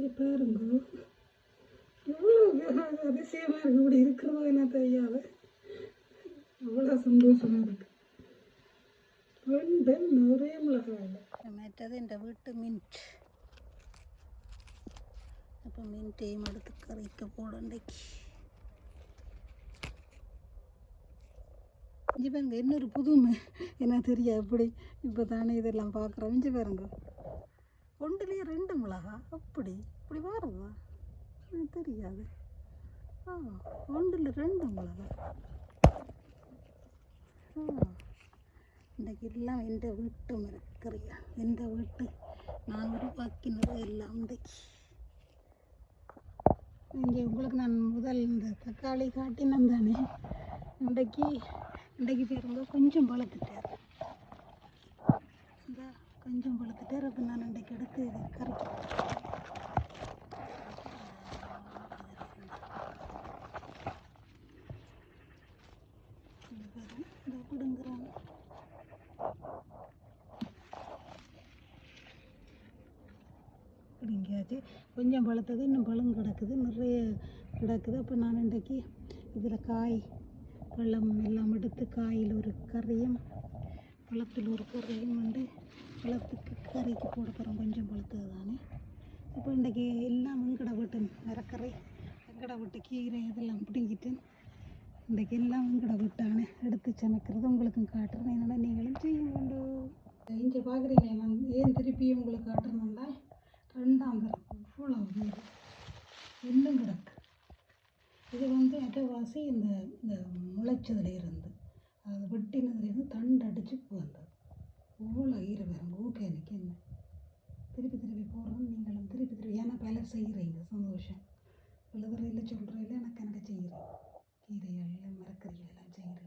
இங்கே பாருங்க. எவ்வளோ அதிசயமாக இருக்கு. இப்படி இருக்கிறதோ என்ன தெரியாது அவ்வளோ சந்தோஷமாக இருக்கு. ரெண்டு ஒரே மிளகாய் மேட்டது இந்த வீட்டு மின்ட் அப்போ மின்ட்டையும் எடுத்து கறிக்க போடண்டைக்கு இஞ்சி பாருங்க இன்னொரு புதுமை என்ன தெரியா எப்படி இப்போ தானே இதெல்லாம் பார்க்குறோம் இஞ்சி பாருங்க. ஒன்றுலேயே ரெண்டு மிளகா அப்படி இப்படி வருதா எனக்கு தெரியாது. ஆ ஒன்றில் ரெண்டு மிளகா ஆ இன்றைக்கு எல்லாம் எந்த வீட்டு மரக்கறியா எந்த வீட்டு? நான் உருவாக்கினது எல்லாம் இன்றைக்கு. இங்கே உங்களுக்கு நான் முதல் இந்த தக்காளி காட்டினேன் தானே? இன்றைக்கு இன்றைக்கு பாருங்க கொஞ்சம் பழுத்துட்டார் இந்த கொஞ்சம் பழுத்துட்டார் அப்போ நான் இன்றைக்கு எடுத்து இதை இங்க பாருங்க, இதோ பிடுங்குறாங்க பிடிங்கியாச்சு கொஞ்சம் பழுத்தது இன்னும் பழம் கிடக்குது நிறைய கிடக்குது. அப்போ நான் இன்றைக்கு இதில் காய் பழம் எல்லாம் எடுத்து காயில் ஒரு கறியும் பழத்தில் ஒரு கறியும் வந்து பழத்துக்கு கறிக்கு போட போகிறோம் கொஞ்சம் பழுத்தது தானே. இப்போ இன்றைக்கி எல்லாம் வெங்கடை வீட்டு மரக்கறி வெங்கட வீட்டு கீரை இதெல்லாம் பிடிங்கிட்டு இன்றைக்கி எல்லாம் வெங்கட வீட்டான எடுத்து சமைக்கிறது உங்களுக்கும் காட்டுறேன். என்னடா நீங்களும் செய்ய வேண்டும். இங்கே பார்க்குறீங்களே நான் ஏன் திருப்பியும் உங்களுக்கு காட்டுறேன்னா ரெண்டாம் தரம் இவ்வளோ வீடு இன்னும் கிடக்கு. இது வந்து அட்டவாசி இந்த இந்த முளைச்சதுலேருந்து அது வெட்டினதுலேருந்து தண்டு அடித்து வந்தது. இவ்வளோ ஈர வேறு ஊக்க எனக்கு என்ன? திருப்பி திருப்பி போடுறோம் நீங்களும் திருப்பி திருப்பி. ஏன்னா பலர் செய்கிறீங்க சந்தோஷம். எழுதுறையில் சொல்கிறதில்ல எனக்கு எனக்கு செய்கிறேன் கீரைகள் மரக்கறிகள் எல்லாம் செய்கிறேன்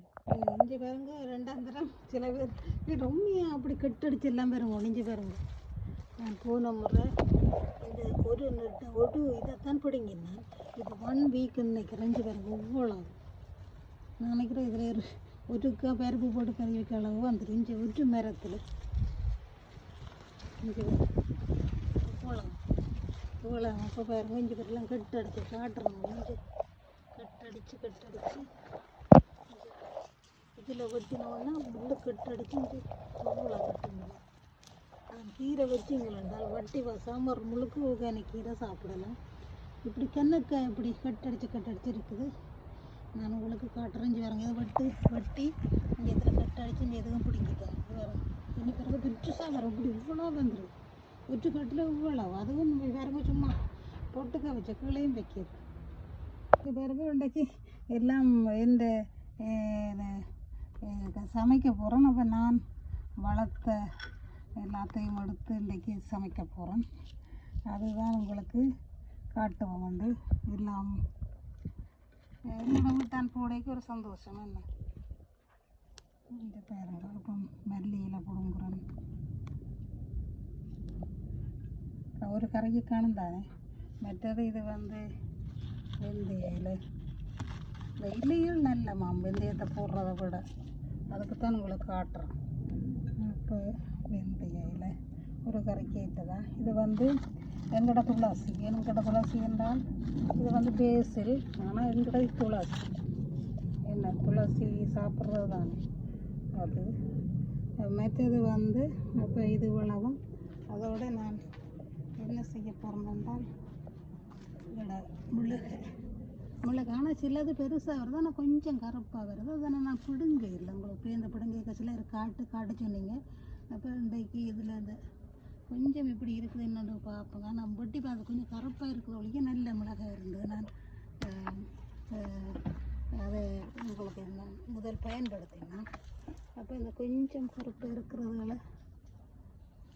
இஞ்சி பாருங்க ரெண்டாம் தரம். சில பேர் இது ரொம்ப அப்படி கெட்டடிச்சு எல்லாம் பேரும் ஒழிஞ்சு பாருங்க. போன முறை இந்த ஒரு ஒரு இதைத்தான் பிடிங்கினேன். இது ஒன் வீக் இன்னைக்கு ரெஞ்சு பாருங்க இவ்வளோ நான் நினைக்கிறேன் இதில் ஒரு ஒருக்கா பருப்பு போட்டு கறி வைக்க அளவு வந்துடும் இஞ்சி ஒரு மரத்தில். இஞ்சி இவ்வளோ இவ்வளோ அப்போ பாருங்க இஞ்சி பேரெல்லாம் கட்டு கட்டடிச்சு காட்டுறோம். இஞ்சி கட்டடிச்சு கட்டடிச்சு. இதில் வெட்டினோன்னா முள்ளு கட்டடிச்சு இஞ்சி இவ்வளோ கட்டணும் கீரை வச்சிங்களேன்டால் வட்டி சாம்பார் முழுக்க ஆர்கானிக் கீரை சாப்பிடலாம். இப்படி கண்ணக்காய் இப்படி கட்டடிச்சு கட்டடிச்சு இருக்குது. நான் உங்களுக்கு காட்டுறேஞ்சி வரேங்க இதை வட்டு வட்டி. இங்கே இதில் கட்டடிச்சு இங்கே எதுவும் பிடிக்கிட்டேன் இது வரும் இனி பிறகு பிச்சு சாம்பார். இப்படி இவ்வளோ வந்துடும் ஒற்று கட்டில் இவ்வளோ அதுவும் வேறங்க சும்மா பொட்டுக்க வச்ச கிளையும் வைக்கிது இது பிறகு இன்றைக்கு எல்லாம் இந்த சமைக்க போகிறோம் அப்போ நான் வளர்த்த எல்லாத்தையும் எடுத்து இன்றைக்கி சமைக்க போகிறேன் அதுதான் உங்களுக்கு காட்டுவோம் வந்து எல்லாம். என்னோட வீட்டான் போடைக்கு ஒரு சந்தோஷம் என்ன? இந்த பேரங்க இப்போ மல்லியில் பிடுங்குறேன். ஒரு கரைக்கு காணும் தானே மற்றது இது வந்து வெந்தய வெயிலையும் நல்ல மாம் வெந்தயத்தை போடுறத விட. அதுக்கு தான் உங்களுக்கு காட்டுறேன் இப்போ வெந்தய ஒரு கரைக்கு ஏற்றதா? இது வந்து எங்கட துளாசி. எங்கட துளாசி என்றால் இது வந்து பேசில் ஆனால் எங்கட துளசி. என்ன? துளசி சாப்பிட்றது தானே அது. மற்றது வந்து அப்போ இது இவ்வளவும் அதோடு நான் என்ன செய்ய போகிறேன் என்றால் இதோட மிளகு. மிளகு. ஆனால் சிலது பெருசாக வருது. ஆனால் கொஞ்சம் கருப்பாக வருது. அதனால் நான் பிடுங்க இல்லை. உங்களுக்கு இந்த பிடுங்க சிலர் காட்டு காட்டு சொன்னீங்க. அப்போ இன்றைக்கு இதில் அந்த கொஞ்சம் இப்படி இருக்குது என்னென்னு பார்ப்போங்க நான் வெட்டி பார்த்து கொஞ்சம் கருப்பாக இருக்கிற ஒழிய நல்ல மிளகாய் இருந்தது நான் அதை உங்களுக்கு என்ன முதல் பயன்படுத்தினேன் அப்போ இந்த கொஞ்சம் கருப்பு இருக்கிறதுகளை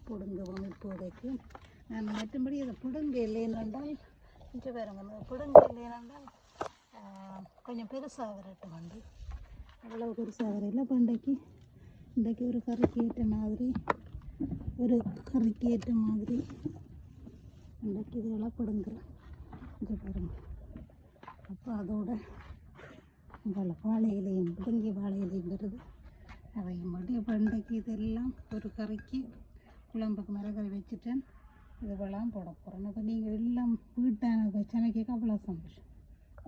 பிடுங்குவோம் இப்போதைக்கு. நான் மற்றபடி இதை பிடுங்க இல்லைன்றால் கொஞ்சம் பாருங்க பிடுங்க இல்லைன்றால் கொஞ்சம் பெருசாக வரட்டும் வந்து. அவ்வளோ பெருசாக வரையில பண்டைக்கு இன்றைக்கு ஒரு கறிக்கு ஏற்ற மாதிரி ஒரு கறிக்கு ஏற்ற மாதிரி இன்றைக்கு இது விளப்படுங்கிறேன் இங்கே பாருங்கள் அப்போ அதோட வாழை வாழை இலையும் முடங்கிய வாழை இலைங்கிறது அதையும் மட்டும் இப்போ இன்றைக்கு இதெல்லாம் ஒரு கறிக்கு குழம்புக்கு மிளகறி வச்சுட்டேன் இதுவெல்லாம் போட போகிறேன் அப்போ நீங்கள் எல்லாம் வீட்டான சமைக்க அவ்வளோ சந்தோஷம்.